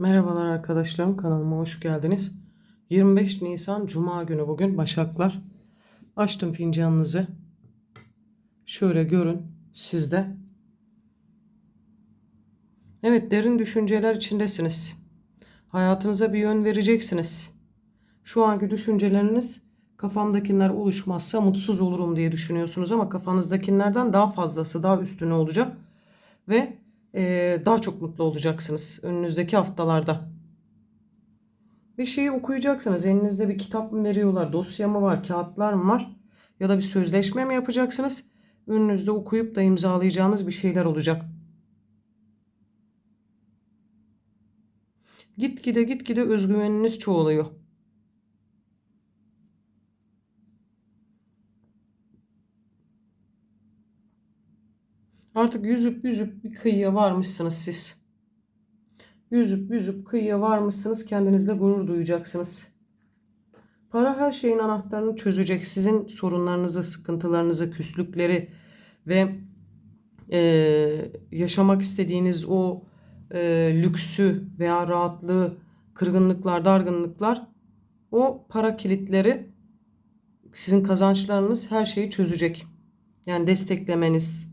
Merhabalar arkadaşlarım kanalıma hoş geldiniz. 25 Nisan Cuma günü bugün Başaklar. Açtım fincanınızı. Şöyle görün sizde. Evet derin düşünceler içindesiniz. Hayatınıza bir yön vereceksiniz. Şu anki düşünceleriniz kafamdakiler oluşmazsa mutsuz olurum diye düşünüyorsunuz ama kafanızdakilerden daha fazlası daha üstüne olacak ve daha çok mutlu olacaksınız önünüzdeki haftalarda. Bir şeyi okuyacaksınız. Elinizde bir kitap mı veriyorlar, dosya mı var, kağıtlar mı var ya da bir sözleşme mi yapacaksınız? Önünüzde okuyup da imzalayacağınız bir şeyler olacak. Gitgide gitgide özgüveniniz çoğalıyor. Artık yüzüp yüzüp bir kıyıya varmışsınız siz. Yüzüp yüzüp kıyıya varmışsınız. Kendinizle gurur duyacaksınız. Para her şeyin anahtarını çözecek. Sizin sorunlarınızı, sıkıntılarınızı, küslükleri ve eee, yaşamak istediğiniz o eee, lüksü veya rahatlığı, kırgınlıklar, dargınlıklar o para kilitleri sizin kazançlarınız her şeyi çözecek. Yani desteklemeniz,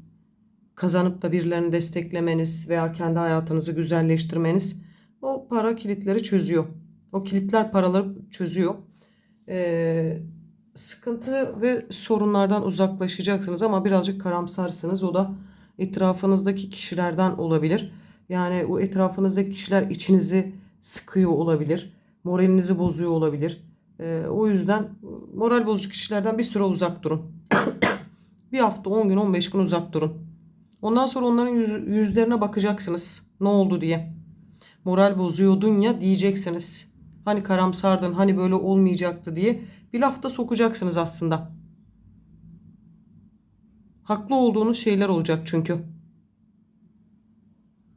kazanıp da birilerini desteklemeniz veya kendi hayatınızı güzelleştirmeniz o para kilitleri çözüyor. O kilitler paraları çözüyor. Ee, sıkıntı ve sorunlardan uzaklaşacaksınız ama birazcık karamsarsınız. O da etrafınızdaki kişilerden olabilir. Yani o etrafınızdaki kişiler içinizi sıkıyor olabilir. Moralinizi bozuyor olabilir. Ee, o yüzden moral bozucu kişilerden bir süre uzak durun. bir hafta, 10 gün, 15 gün uzak durun. Ondan sonra onların yüz- yüzlerine bakacaksınız. Ne oldu diye. Moral bozuyordun ya diyeceksiniz. Hani karamsardın, hani böyle olmayacaktı diye bir lafta sokacaksınız aslında. Haklı olduğunuz şeyler olacak çünkü.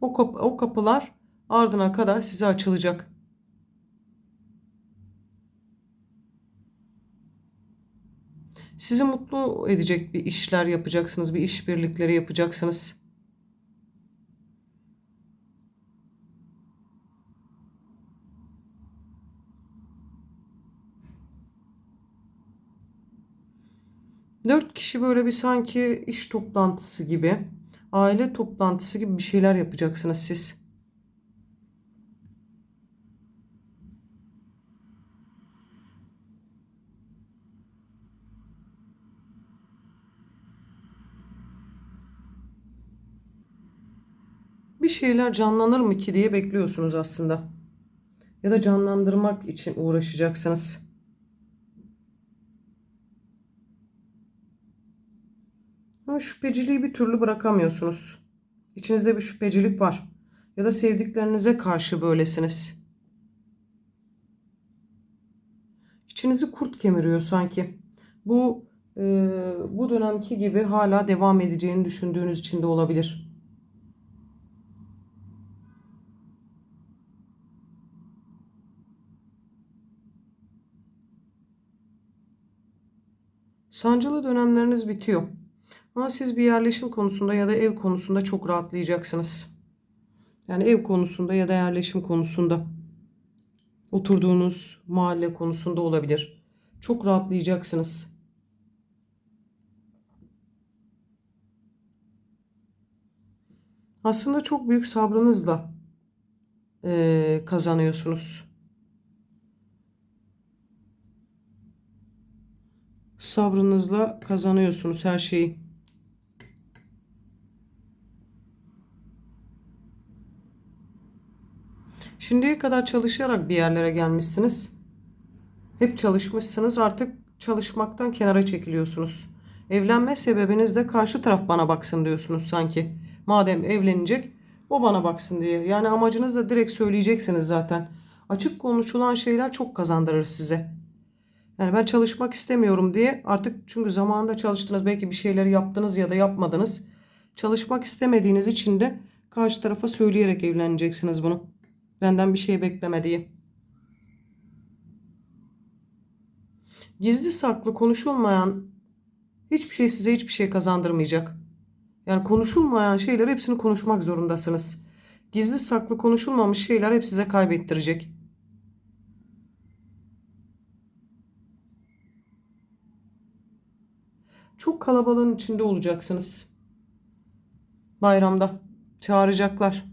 O, kap- o kapılar ardına kadar size açılacak. Sizi mutlu edecek bir işler yapacaksınız, bir işbirlikleri yapacaksınız. Dört kişi böyle bir sanki iş toplantısı gibi, aile toplantısı gibi bir şeyler yapacaksınız siz. Şeyler canlanır mı ki diye bekliyorsunuz aslında. Ya da canlandırmak için uğraşacaksınız. Ama şüpheciliği bir türlü bırakamıyorsunuz. İçinizde bir şüphecilik var. Ya da sevdiklerinize karşı böylesiniz. İçinizi kurt kemiriyor sanki. Bu e, bu dönemki gibi hala devam edeceğini düşündüğünüz için de olabilir. Sancılı dönemleriniz bitiyor. Ama siz bir yerleşim konusunda ya da ev konusunda çok rahatlayacaksınız. Yani ev konusunda ya da yerleşim konusunda. Oturduğunuz mahalle konusunda olabilir. Çok rahatlayacaksınız. Aslında çok büyük sabrınızla eee, kazanıyorsunuz. Sabrınızla kazanıyorsunuz her şeyi. Şimdiye kadar çalışarak bir yerlere gelmişsiniz. Hep çalışmışsınız. Artık çalışmaktan kenara çekiliyorsunuz. Evlenme sebebiniz de karşı taraf bana baksın diyorsunuz sanki. Madem evlenecek o bana baksın diye. Yani amacınız da direkt söyleyeceksiniz zaten. Açık konuşulan şeyler çok kazandırır size. Yani ben çalışmak istemiyorum diye artık çünkü zamanında çalıştınız belki bir şeyleri yaptınız ya da yapmadınız. Çalışmak istemediğiniz için de karşı tarafa söyleyerek evleneceksiniz bunu. Benden bir şey bekleme diye. Gizli saklı konuşulmayan hiçbir şey size hiçbir şey kazandırmayacak. Yani konuşulmayan şeyler hepsini konuşmak zorundasınız. Gizli saklı konuşulmamış şeyler hep size kaybettirecek. Çok kalabalığın içinde olacaksınız. Bayramda çağıracaklar.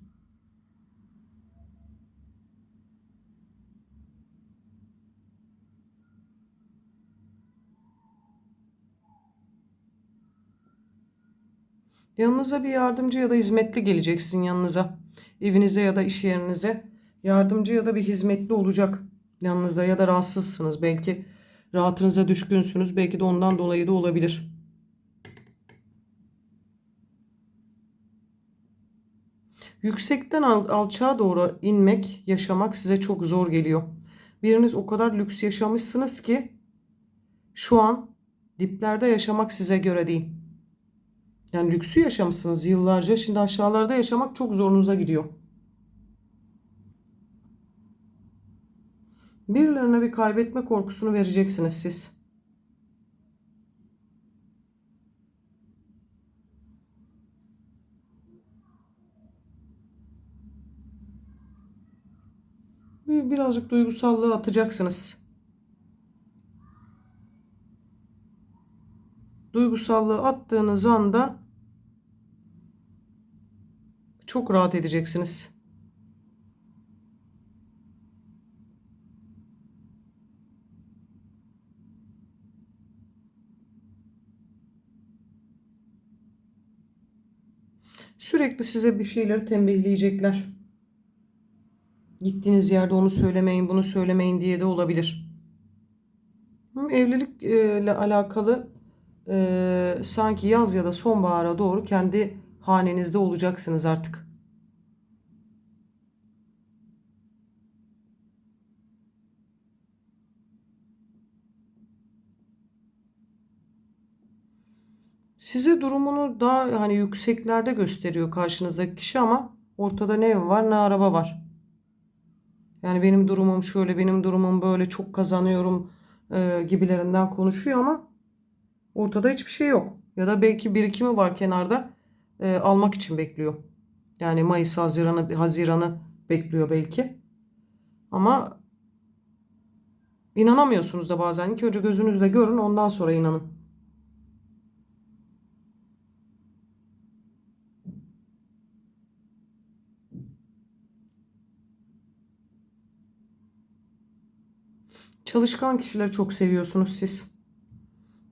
Yanınıza bir yardımcı ya da hizmetli gelecek sizin yanınıza. Evinize ya da iş yerinize yardımcı ya da bir hizmetli olacak yanınızda ya da rahatsızsınız. Belki rahatınıza düşkünsünüz. Belki de ondan dolayı da olabilir. Yüksekten al- alçağa doğru inmek, yaşamak size çok zor geliyor. Biriniz o kadar lüks yaşamışsınız ki şu an diplerde yaşamak size göre değil. Yani lüksü yaşamışsınız yıllarca. Şimdi aşağılarda yaşamak çok zorunuza gidiyor. Birilerine bir kaybetme korkusunu vereceksiniz siz. Bir- Birazcık duygusallığı atacaksınız. Duygusallığı attığınız anda çok rahat edeceksiniz. Sürekli size bir şeyleri tembihleyecekler. Gittiğiniz yerde onu söylemeyin, bunu söylemeyin diye de olabilir. Evlilikle alakalı e, sanki yaz ya da sonbahara doğru kendi hanenizde olacaksınız artık. Size durumunu daha hani yükseklerde gösteriyor karşınızdaki kişi ama ortada ne ev var ne araba var. Yani benim durumum şöyle, benim durumum böyle, çok kazanıyorum e, gibilerinden konuşuyor ama ortada hiçbir şey yok. Ya da belki birikimi var kenarda e, almak için bekliyor. Yani Mayıs, Haziran'ı, Haziran'ı bekliyor belki. Ama inanamıyorsunuz da bazen. İlk önce gözünüzle görün ondan sonra inanın. Çalışkan kişileri çok seviyorsunuz siz.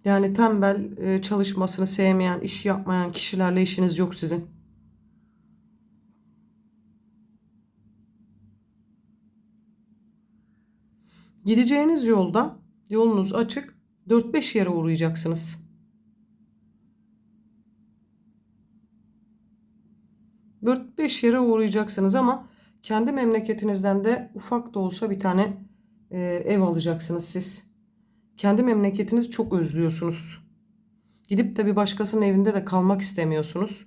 Yani tembel, e, çalışmasını sevmeyen, iş yapmayan kişilerle işiniz yok sizin. Gideceğiniz yolda yolunuz açık 4-5 yere uğrayacaksınız. 4-5 yere uğrayacaksınız ama kendi memleketinizden de ufak da olsa bir tane e, ev alacaksınız siz. Kendi memleketinizi çok özlüyorsunuz. Gidip de bir başkasının evinde de kalmak istemiyorsunuz.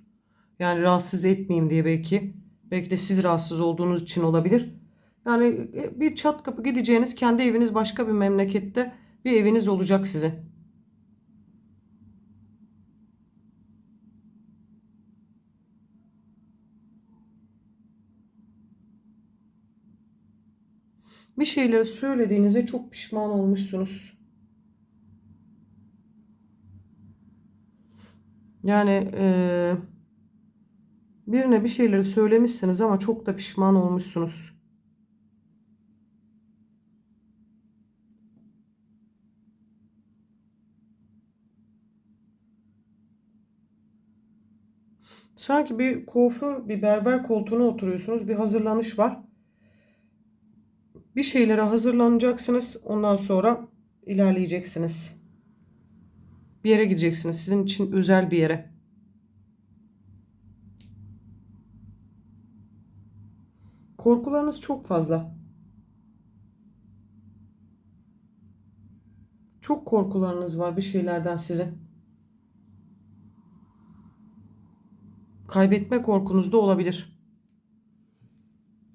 Yani rahatsız etmeyeyim diye belki. Belki de siz rahatsız olduğunuz için olabilir. Yani e, bir çat kapı gideceğiniz kendi eviniz başka bir memlekette bir eviniz olacak sizin. Bir şeyleri söylediğinize çok pişman olmuşsunuz. Yani eee, birine bir şeyleri söylemişsiniz ama çok da pişman olmuşsunuz. Sanki bir kuaför, bir berber koltuğuna oturuyorsunuz. Bir hazırlanış var. Bir şeylere hazırlanacaksınız. Ondan sonra ilerleyeceksiniz. Bir yere gideceksiniz. Sizin için özel bir yere. Korkularınız çok fazla. Çok korkularınız var bir şeylerden sizin. Kaybetme korkunuz da olabilir.